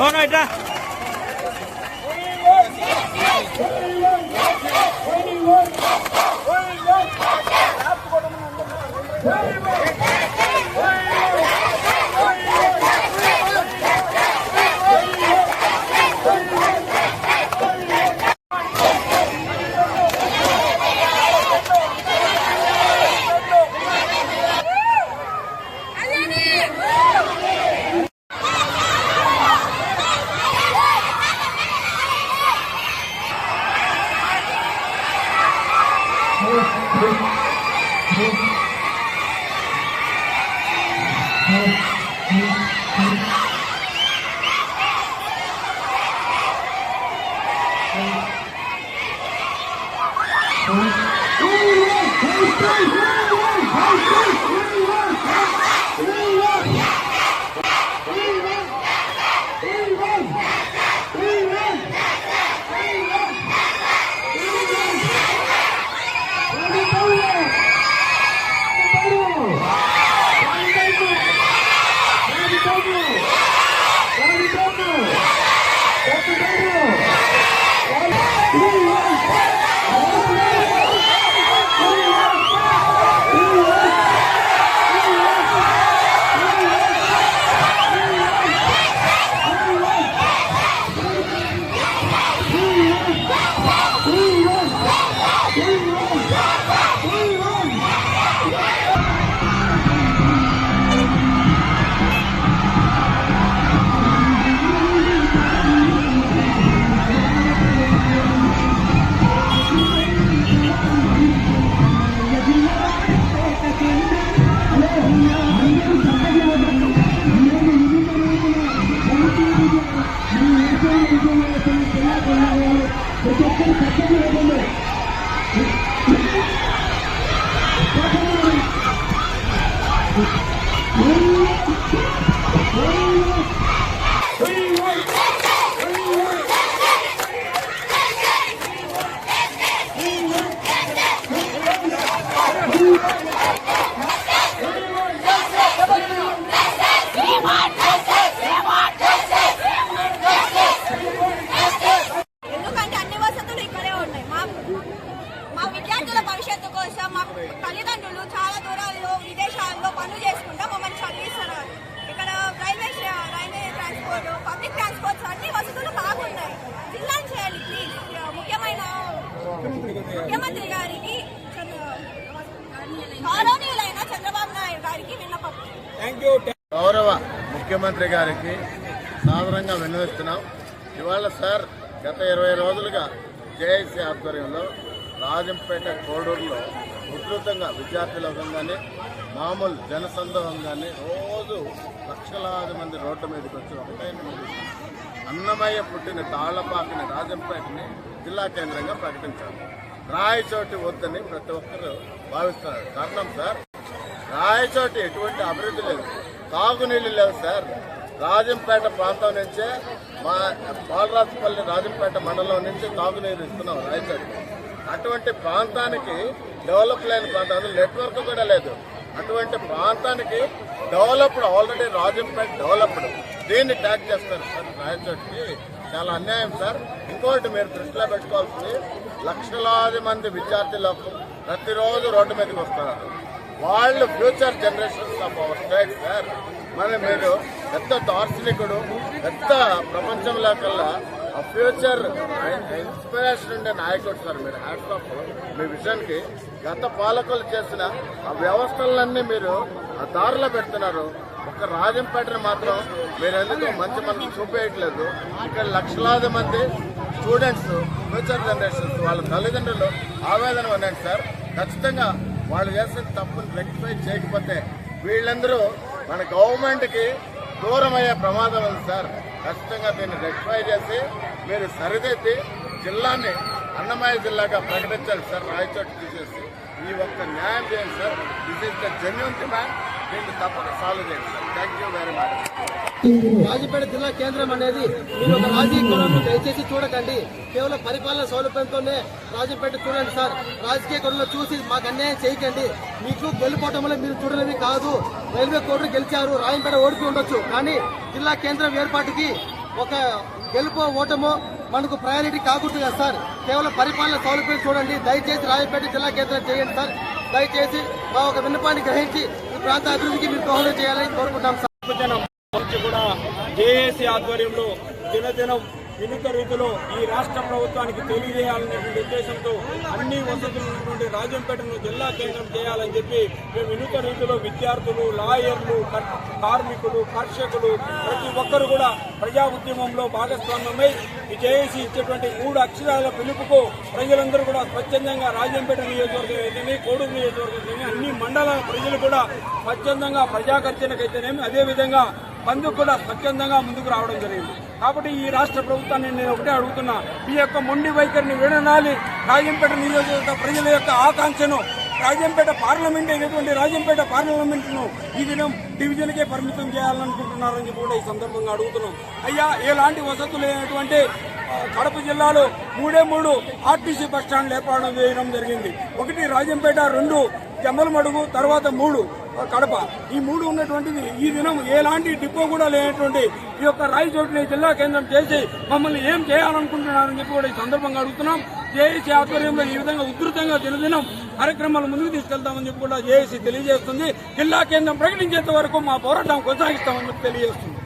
Oh no, এটা Hey, Um, dois, três, you. గౌరవ ముఖ్యమంత్రి గారికి సాధారణంగా వినిపిస్తున్నాం ఇవాళ సార్ గత ఇరవై రోజులుగా జేఐసీ ఆధ్వర్యంలో రాజంపేట కోడూరులో ఉధృతంగా విద్యార్థుల కానీ మామూలు జనసందోహం కానీ రోజు లక్షలాది మంది రోడ్డు మీదకి వచ్చి ఒకటే అన్నమయ్య పుట్టిన తాళ్ళపాకని రాజంపేటని జిల్లా కేంద్రంగా ప్రకటించాలి రాయచోటి వద్దని ప్రతి ఒక్కరు భావిస్తున్నారు. కారణం సార్ రాయచోటి ఎటువంటి అభివృద్ధి లేదు. తాగునీళ్ళు లేవు సార్. రాజంపేట ప్రాంతం నుంచే మా బాలరాజపల్లి రాజంపేట మండలం నుంచి తాగునీరు ఇస్తున్నాం రాయచోటి. అటువంటి ప్రాంతానికి డెవలప్ లేని ప్రాంతం నెట్వర్క్ కూడా లేదు. అటువంటి ప్రాంతానికి డెవలప్డ్ ఆల్రెడీ రాజంపేట డెవలప్డ్. దీన్ని ట్యాక్ చేస్తారు సార్ రాయచోటికి. చాలా అన్యాయం సార్. ఇంకోటి మీరు దృష్టిలో పెట్టుకోవాల్సింది లక్షలాది మంది విద్యార్థులకు ప్రతిరోజు రోడ్డు మీదకి వస్తున్నారు. వాళ్ళు future generations of our state sir. మరి మీరు పెద్ద దార్శనికుడు పెద్ద ప్రపంచంలో కల్లా ఆ ఫ్యూచర్ ఇన్స్పిరేషన్ ఉండే నాయకుడు సార్. మీరు హ్యాట్స్ ఆఫ్ మీ విషయానికి గత పాలకులు చేసిన ఆ వ్యవస్థలన్నీ మీరు ఆ దారిలో పెడుతున్నారు. ఒక రాజంపేటను మాత్రం మీరు ఎందుకు మంచి మనసు చూపేయట్లేదు? ఇక్కడ లక్షలాది మంది స్టూడెంట్స్ ఫ్యూచర్ జనరేషన్స్ వాళ్ళ తల్లిదండ్రులు ఆవేదన ఉండండి సార్. ఖచ్చితంగా వాళ్ళు చేసిన తప్పును రెక్టిఫై చేయకపోతే వీళ్ళందరూ మన గవర్నమెంట్కి దూరం అయ్యే ప్రమాదం ఉంది సార్. ఖచ్చితంగా దీన్ని రెక్టిఫై చేసి మీరు సరిదిద్ది జిల్లాని అన్నమయ్య జిల్లాగా ప్రకటించాలి సార్ రాయచోట తీసేసి. ఈ ఒక్క న్యాయం చేయండి sir. This is the genuine demand దీన్ని తప్పక సాల్వ్ చేయండి sir. Thank you very much Rajapet జిల్లా కేంద్రం అనేది మీరు ఒక రాజకీయ కోణంలో దయచేసి చూడకండి. కేవలం పరిపాలన సౌలభ్యంతోనే రాజపేట చూడండి సార్. రాజకీయ కోణంలో చూసి మాకు అన్యాయం చేయకండి. మీకు గెలుపోవటం వల్ల మీరు చూడనివి కాదు. రైల్వే కోర్టు గెలిచారు రాయంపేట ఓడిపి ఉండొచ్చు. కానీ జిల్లా కేంద్రం ఏర్పాటుకి ఒక గెలుపు ఓటము మనకు ప్రయారిటీ కాకూడదు కదా సార్. కేవలం పరిపాలన సౌలభ్యం చూడండి. దయచేసి రాజపేట జిల్లా కేంద్రం చేయండి సార్. దయచేసి మా ఒక విన్నపాన్ని గ్రహించి ఈ ప్రాంత అభివృద్ధికి మీరు దోహదం చేయాలని కోరుకుంటాం సార్. నుంచి కూడా జేఏసీ ఆధ్వర్యంలో దినదినం వినూత రీతిలో ఈ రాష్ట్ర ప్రభుత్వానికి తెలియజేయాలనేటువంటి ఉద్దేశంతో అన్ని వసతులు ఉన్నటువంటి రాజంపేటను జిల్లా కేంద్రం చేయాలని చెప్పి మేము వినూత రీతిలో విద్యార్థులు లాయర్లు కార్మికులు కర్షకులు ప్రతి ఒక్కరు కూడా ప్రజా ఉద్యమంలో భాగస్వామ్యమై ఈ జేఏసీ ఇచ్చేటువంటి మూడు అక్షరాల పిలుపుకు ప్రజలందరూ కూడా స్వచ్ఛందంగా రాజంపేట నియోజకవర్గం అయితేనే కోడూరు నియోజకవర్గం అయితేనే అన్ని మండలాల ప్రజలు కూడా స్వచ్ఛందంగా ప్రజాకర్షణకైతేనేమి అదేవిధంగా బంధుకు కూడా స్వచ్ఛందంగా ముందుకు రావడం జరిగింది. కాబట్టి ఈ రాష్ట్ర ప్రభుత్వాన్ని నేను ఒకటే అడుగుతున్నా. ఈ యొక్క మొండి వైఖరిని విడనాలి రాజంపేట నియోజకవర్గ ప్రజల యొక్క ఆకాంక్షను రాజంపేట పార్లమెంట్ అయినటువంటి రాజంపేట పార్లమెంట్ను ఈ దినం డివిజన్కే పరిమితం చేయాలనుకుంటున్నారని చెప్పి కూడా ఈ సందర్భంగా అడుగుతున్నాం. అయ్యా ఎలాంటి వసతులు లేనటువంటి కడప జిల్లాలో మూడే మూడు ఆర్టీసీ బస్ స్టాండ్లు ఏర్పాటు చేయడం జరిగింది. ఒకటి రాజంపేట రెండు జమ్మలమడుగు తర్వాత మూడు కడప. ఈ మూడు ఉన్నటువంటిది ఈ దినం ఎలాంటి డిపో కూడా లేనటువంటి ఈ యొక్క రాయచోటిని జిల్లా కేంద్రం చేసి మమ్మల్ని ఏం చేయాలనుకుంటున్నారని చెప్పి కూడా ఈ సందర్భంగా అడుగుతున్నాం. జేఏసీ ఆధ్వర్యంలో ఈ విధంగా ఉధృతంగా దినదినం కార్యక్రమాలు ముందుకు తీసుకెళ్తామని చెప్పి కూడా జేఏసీ తెలియజేస్తుంది. జిల్లా కేంద్రం ప్రకటించేంత వరకు మా పోరాటం కొనసాగిస్తామని తెలియజేస్తుంది.